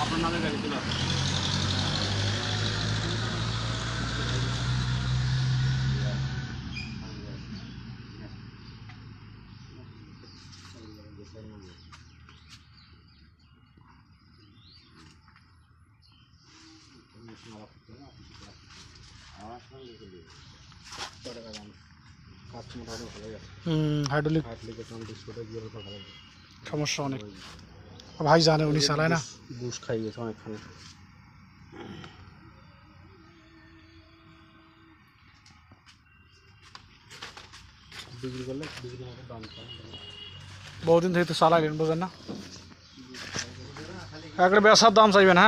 আপনার নামে গাড়ি ছিল হুম হাইড্রোলিক সমস্যা অনেক भाई जाने है उन्नीस साल है ना। घूस खाइए तो खाने बहुत दिन थे तो साला लेन बोझ ना। एक बेसा दाम चाहिए ना।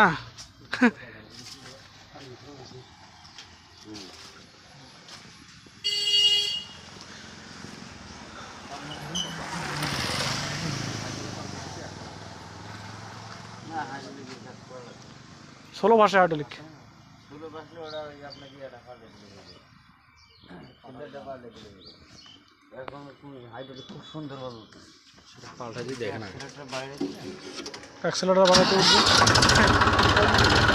ষোলো ভাষা হাইড্রোলিক খুব সুন্দর ভাবে পাল্টা দিয়ে দেখে না। অ্যাক্সেলেটার উঠবে।